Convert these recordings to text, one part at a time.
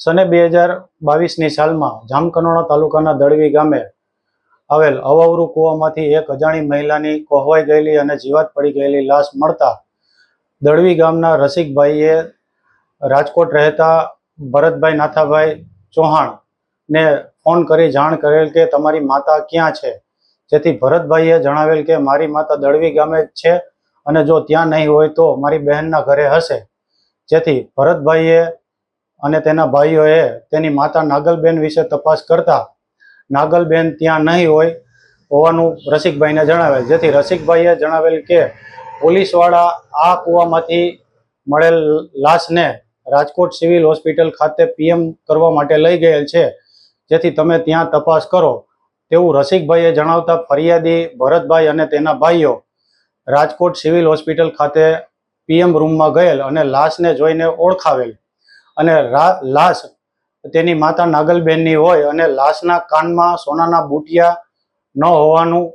સને બે હજાર બાવીસની સાલમાં જામકનોડા તાલુકાના દળવી ગામે આવેલ અવાવરુ કૂવામાંથી એક અજાણી મહિલાની કોહવાઈ ગયેલી અને જીવાત પડી ગયેલી લાશ મળતા દળવી ગામના રસિકભાઈએ રાજકોટ રહેતા ભરતભાઈ નાથાભાઈ ચૌહાણને ફોન કરી જાણ કરેલ કે તમારી માતા ક્યાં છે? જેથી ભરતભાઈએ જણાવેલ કે મારી માતા દળવી ગામે જ છે અને જો ત્યાં નહીં હોય તો મારી બહેનના ઘરે હશે. જેથી ભરતભાઈએ અને તેના ભાઈઓએ તેની માતા નાગલબેન વિશે તપાસ કરતા નાગલબેન ત્યાં નહીં હોય હોવાનું રસિકભાઈને જણાવેલ. જેથી રસિકભાઈએ જણાવેલ કે પોલીસવાળા આ કૂવામાંથી મળેલ લાશને રાજકોટ સિવિલ હોસ્પિટલ ખાતે પીએમ કરવા માટે લઈ ગયેલ છે. જેથી તમે ત્યાં તપાસ કરો. તેવું રસિકભાઈએ જણાવતા ફરિયાદી ભરતભાઈ અને તેના ભાઈઓ રાજકોટ સિવિલ હોસ્પિટલ ખાતે પીએમ રૂમમાં ગયેલ અને લાશને જોઈને ઓળખાવેલ. અને લાશ. તેની માતા નાગલબેનની હોય અને લાશના કાનમાં સોનાના બુટિયા ન હોવાનું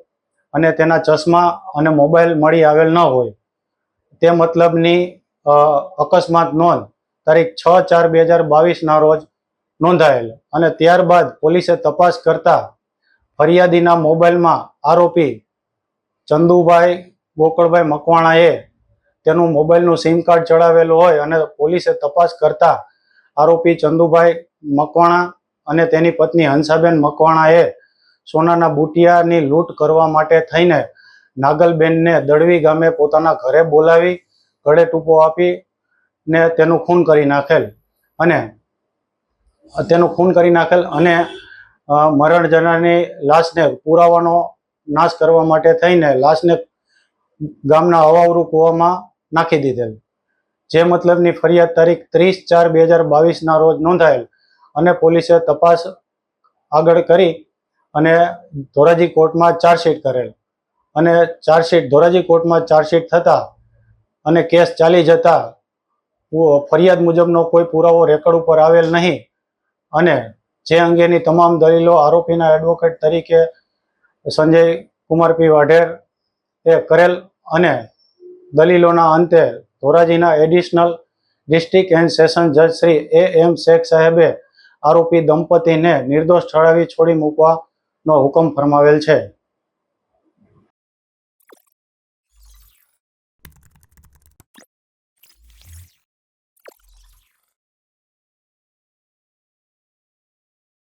અને તેના ચશ્મા અને મોબાઈલ મળી આવેલ ન હોય. તે મતલબની અકસ્માત નોંધ. તારીખ છ ચાર બે હજાર બાવીસના રોજ નોંધાયેલ. અને ત્યારબાદ પોલીસે તપાસ કરતા ફરિયાદીના મોબાઈલમાં આરોપી ચંદુભાઈ ગોકળભાઈ મકવાણાએ તેનું મોબાઈલનું સિમ કાર્ડ ચડાવેલું હોય અને પોલીસે તપાસ કરતા આરોપી ચંદુભાઈ મકવાણા અને તેની પત્ની હંસાબેન મકવાણાએ સોનાના બુટિયાની લૂંટ કરવા માટે થઈને નાગલબેનને દળવી ગામે પોતાના ઘરે બોલાવી, ગળે ટૂંપો આપી ને તેનું ખૂન કરી નાખેલ અને તેનું ખૂન કરી નાખેલ અને મરણ જનારની લાશને પુરાવાનો નાશ કરવા માટે થઈને લાશને ગામના અવાવરૂ કૂવામાં નાખી દીધેલ. જે મતલબની ફરિયાદ તારીખ ત્રીસ ચાર બે હજાર બાવીસના રોજ નોંધાયેલ અને પોલીસે તપાસ આગળ કરી અને ધોરાજી કોર્ટમાં ચાર્જશીટ કરેલ. અને ચાર્જશીટ, ધોરાજી કોર્ટમાં ચાર્જશીટ થતાં અને કેસ ચાલી જતા ફરિયાદ મુજબનો કોઈ પુરાવો રેકર્ડ ઉપર આવેલ નહીં અને જે અંગેની તમામ દલીલો આરોપીના એડવોકેટ તરીકે સંજય કુમાર પી વાઢેર એ કરેલ અને દલીલોના અંતે ધોરાજીના એડિશનલ ડિસ્ટ્રિક્ટ એન્ડ સેશન જજ શ્રી એ એમ શેખ સાહેબે આરોપી દંપતીને નિર્દોષ ઠરાવી છોડી મૂકવાનો હુકમ ફરમાવેલ છે.